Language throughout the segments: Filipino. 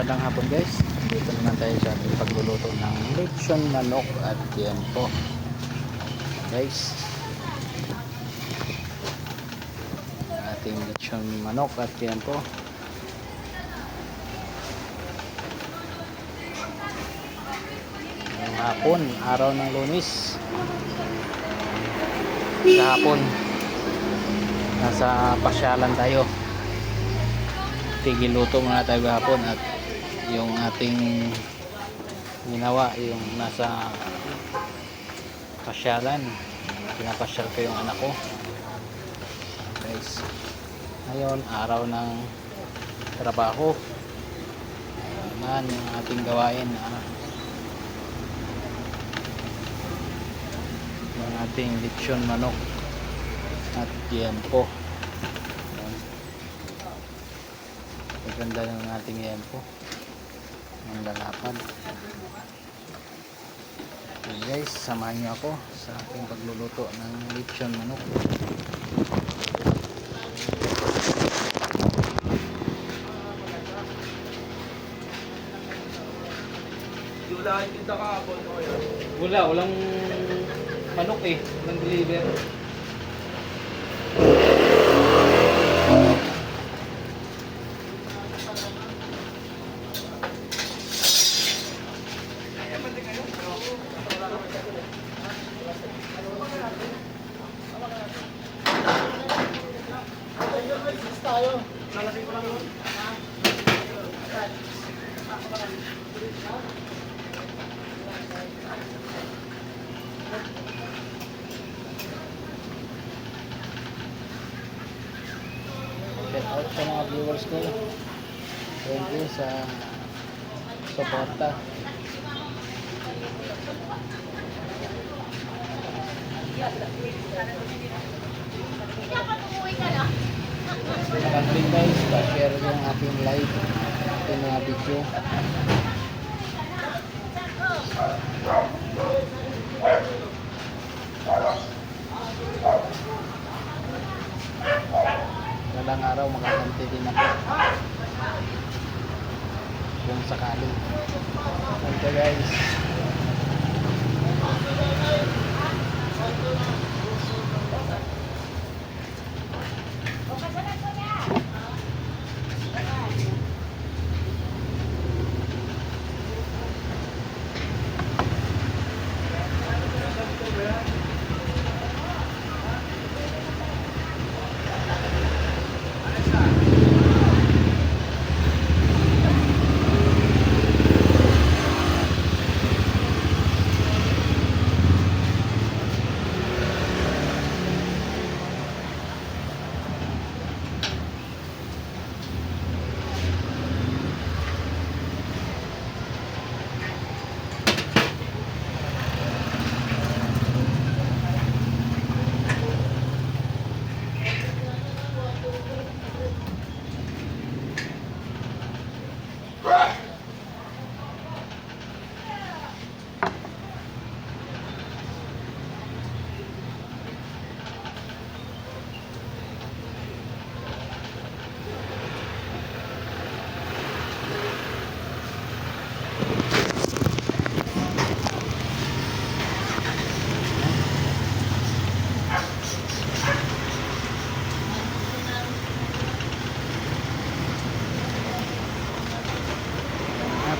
magandang hapon guys. Dito naman tayo sa ating pagluluto ng lechon manok at tiempo. Guys. Ating lechon manok at tiempo. Ngayong hapon, araw ng lunis. Sa hapon, nasa pasyalan tayo tigil luto muna tayo gahapon at yung ating ginawa yung nasa pasyalan. Pinapasyal ko yung anak ko. Guys ngayon araw ng trabaho. Naman yung ating gawain ah, yung ating lechon manok at tiempo Maganda ng ating yempo. Ang lalapad. Okay guys, samahan niyo ako sa ating pagluluto ng lechon manok. Wala kang tinda kahapon o yan. Wala, walang manok eh. Walang deliver. Shout out sa mga viewers ko. Thank you sa suporta. Maraming guys, pa-share yung ating live ating mga video. Dalang araw makakanti din ako. Kung sakali. Thank you guys.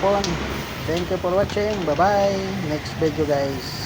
Hapon. Thank you for watching. Bye-bye. Next video guys.